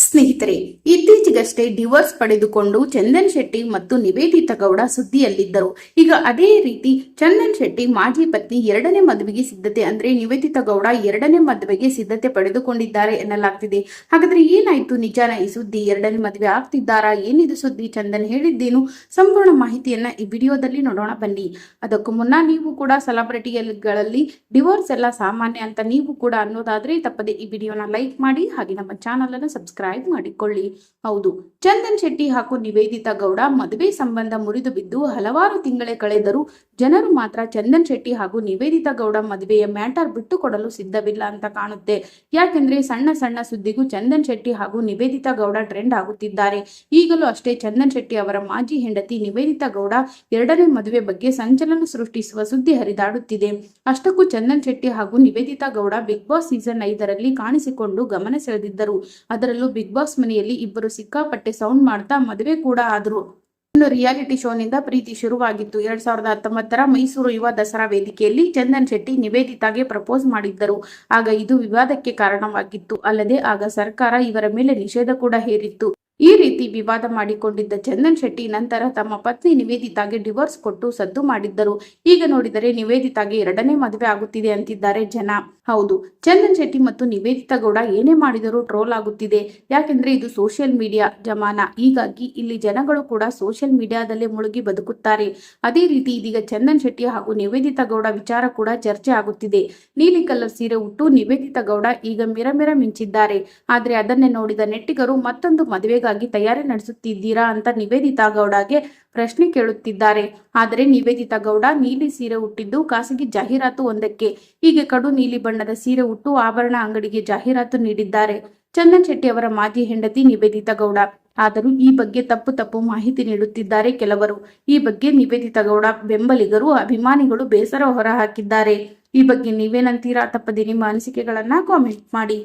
ಸ್ನೇಹಿತರೆ, ಇತ್ತೀಚೆಗಷ್ಟೇ ಡಿವೋರ್ಸ್ ಪಡೆದುಕೊಂಡು ಚಂದನ್ ಶೆಟ್ಟಿ ಮತ್ತು ನಿವೇದಿತಾ ಗೌಡ ಸುದ್ದಿಯಲ್ಲಿದ್ದರು. ಈಗ ಅದೇ ರೀತಿ ಚಂದನ್ ಶೆಟ್ಟಿ ಮಾಜಿ ಪತ್ನಿ ಎರಡನೇ ಮದುವೆಗೆ ಸಿದ್ಧತೆ ಅಂದ್ರೆ ನಿವೇದಿತಾ ಗೌಡ ಎರಡನೇ ಮದುವೆಗೆ ಸಿದ್ಧತೆ ಪಡೆದುಕೊಂಡಿದ್ದಾರೆ ಎನ್ನಲಾಗ್ತಿದೆ. ಹಾಗಾದ್ರೆ ಏನಾಯ್ತು? ನಿಜಾನ ಈ ಸುದ್ದಿ ಎರಡನೇ ಮದುವೆ ಆಗ್ತಿದ್ದಾರಾ? ಏನಿದು ಸುದ್ದಿ? ಚಂದನ್ ಹೇಳಿದ್ದೇನು. ಸಂಪೂರ್ಣ ಮಾಹಿತಿಯನ್ನ ಈ ವಿಡಿಯೋದಲ್ಲಿ ನೋಡೋಣ, ಬನ್ನಿ. ಅದಕ್ಕೂ ಮುನ್ನ ನೀವು ಕೂಡ ಸೆಲೆಬ್ರಿಟಿಗಳಲ್ಲಿ ಡಿವೋರ್ಸ್ ಎಲ್ಲ ಸಾಮಾನ್ಯ ಅಂತ ನೀವು ಕೂಡ ಅನ್ನೋದಾದ್ರೆ ತಪ್ಪದೆ ಈ ವಿಡಿಯೋನ ಲೈಕ್ ಮಾಡಿ ಹಾಗೆ ನಮ್ಮ ಚಾನಲ್ ಅನ್ನು ಸಬ್ಸ್ಕ್ರೈಬ್ ಮಾಡಿಕೊಳ್ಳಿ. ಹೌದು, ಚಂದನ್ ಶೆಟ್ಟಿ ಹಾಗೂ ನಿವೇದಿತಾ ಗೌಡ ಮದುವೆ ಸಂಬಂಧ ಮುರಿದು ಬಿದ್ದು ಹಲವಾರು ತಿಂಗಳೇ ಕಳೆದರೂ ಜನರು ಮಾತ್ರ ಚಂದನ್ ಶೆಟ್ಟಿ ಹಾಗೂ ನಿವೇದಿತಾ ಗೌಡ ಮದುವೆಯ ಮ್ಯಾಟರ್ ಬಿಟ್ಟು ಕೊಡಲು ಸಿದ್ಧವಿಲ್ಲ ಅಂತ ಕಾಣುತ್ತೆ. ಯಾಕೆಂದ್ರೆ ಸಣ್ಣ ಸಣ್ಣ ಸುದ್ದಿಗೂ ಚಂದನ್ ಶೆಟ್ಟಿ ಹಾಗೂ ನಿವೇದಿತಾ ಗೌಡ ಟ್ರೆಂಡ್ ಆಗುತ್ತಿದ್ದಾರೆ. ಈಗಲೂ ಅಷ್ಟೇ ಚಂದನ್ ಶೆಟ್ಟಿ ಅವರ ಮಾಜಿ ಹೆಂಡತಿ ನಿವೇದಿತಾ ಗೌಡ ಎರಡನೇ ಮದುವೆ ಬಗ್ಗೆ ಸಂಚಲನ ಸೃಷ್ಟಿಸುವ ಸುದ್ದಿ ಹರಿದಾಡುತ್ತಿದೆ. ಅಷ್ಟಕ್ಕೂ ಚಂದನ್ ಶೆಟ್ಟಿ ಹಾಗೂ Nivedita Gowda Big Boss season ಐದರಲ್ಲಿ ಕಾಣಿಸಿಕೊಂಡು ಗಮನ ಸೆಳೆದಿದ್ದರು. ಅದರಲ್ಲೂ ಬಿಗ್ ಬಾಸ್ ಮನೆಯಲ್ಲಿ ಇಬ್ಬರು ಸಿಕ್ಕಾಪಟ್ಟೆ ಸೌಂಡ್ ಮಾಡ್ತಾ ಮದುವೆ ಕೂಡ ಆದರು. ಇನ್ನು ರಿಯಾಲಿಟಿ ಶೋನಿಂದ ಪ್ರೀತಿ ಶುರುವಾಗಿತ್ತು. ಎರಡ್ ಸಾವಿರದ ಹತ್ತೊಂಬತ್ತರ ಮೈಸೂರು ಯುವ ದಸರಾ ವೇದಿಕೆಯಲ್ಲಿ ಚಂದನ್ ಶೆಟ್ಟಿ ನಿವೇದಿತಾಗೆ ಪ್ರಪೋಸ್ ಮಾಡಿದ್ದರು. ಆಗ ಇದು ವಿವಾದಕ್ಕೆ ಕಾರಣವಾಗಿತ್ತು. ಅಲ್ಲದೆ ಆಗ ಸರ್ಕಾರ ಇವರ ಮೇಲೆ ನಿಷೇಧ ಕೂಡ ಹೇರಿತ್ತು. ಈ ರೀತಿ ವಿವಾದ ಮಾಡಿಕೊಂಡಿದ್ದ ಚಂದನ್ ಶೆಟ್ಟಿ ನಂತರ ತಮ್ಮ ಪತ್ನಿ ನಿವೇದಿತಾಗೆ ಡಿವೋರ್ಸ್ ಕೊಟ್ಟು ಸದ್ದು ಮಾಡಿದ್ದರು. ಈಗ ನೋಡಿದರೆ ನಿವೇದಿತಾಗೆ ಎರಡನೇ ಮದುವೆ ಆಗುತ್ತಿದೆ ಅಂತಿದ್ದಾರೆ ಜನ. ಹೌದು. ಚಂದನ್ ಶೆಟ್ಟಿ ಮತ್ತು ನಿವೇದಿತಾ ಗೌಡ ಏನೇ ಮಾಡಿದರೂ ಟ್ರೋಲ್ ಆಗುತ್ತಿದೆ. ಯಾಕೆಂದ್ರೆ ಇದು ಸೋಷಿಯಲ್ ಮೀಡಿಯಾ ಜಮಾನ. ಹೀಗಾಗಿ ಇಲ್ಲಿ ಜನಗಳು ಕೂಡ ಸೋಷಿಯಲ್ ಮೀಡಿಯಾದಲ್ಲೇ ಮುಳುಗಿ ಬದುಕುತ್ತಾರೆ. ಅದೇ ರೀತಿ ಇದೀಗ ಚಂದನ್ ಶೆಟ್ಟಿ ಹಾಗೂ ನಿವೇದಿತಾ ಗೌಡ ವಿಚಾರ ಕೂಡ ಚರ್ಚೆ ಆಗುತ್ತಿದೆ. ನೀಲಿ ಕಲರ್ ಸೀರೆ ಉಟ್ಟು ನಿವೇದಿತಾ ಗೌಡ ಈಗ ಮಿರಮಿರ ಮಿಂಚಿದ್ದಾರೆ. ಆದ್ರೆ ಅದನ್ನೇ ನೋಡಿದ ನೆಟ್ಟಿಗರು ಮತ್ತೊಂದು ಮದುವೆಗಾಗಿ ತಯಾರಿ ನಡೆಸುತ್ತಿದ್ದೀರಾ ಅಂತ ನಿವೇದಿತಾ ಗೌಡಗೆ ಪ್ರಶ್ನೆ ಕೇಳುತ್ತಿದ್ದಾರೆ. ಆದರೆ ನಿವೇದಿತಾ ಗೌಡ ನೀಲಿ ಸೀರೆ ಉಟ್ಟಿದ್ದು ಖಾಸಗಿ ಜಾಹೀರಾತು ಒಂದಕ್ಕೆ. ಹೀಗೆ ಕಡು ನೀಲಿ ಬಣ್ಣದ ಸೀರೆ ಉಟ್ಟು ಆಭರಣ ಅಂಗಡಿಗೆ ಜಾಹೀರಾತು ನೀಡಿದ್ದಾರೆ. ಚಂದನ್ ಶೆಟ್ಟಿ ಅವರ ಮಾಜಿ ಹೆಂಡತಿ ನಿವೇದಿತಾ ಗೌಡ. ಆದರೂ ಈ ಬಗ್ಗೆ ತಪ್ಪು ತಪ್ಪು ಮಾಹಿತಿ ನೀಡುತ್ತಿದ್ದಾರೆ ಕೆಲವರು. ಈ ಬಗ್ಗೆ ನಿವೇದಿತಾ ಗೌಡ ಬೆಂಬಲಿಗರು, ಅಭಿಮಾನಿಗಳು ಬೇಸರ ಹೊರಹಾಕಿದ್ದಾರೆ. ಈ ಬಗ್ಗೆ ನೀವೇನಂತೀರಾ? ತಪ್ಪದೆ ನಿಮ್ಮ ಅನಿಸಿಕೆಗಳನ್ನ ಕಾಮೆಂಟ್ ಮಾಡಿ.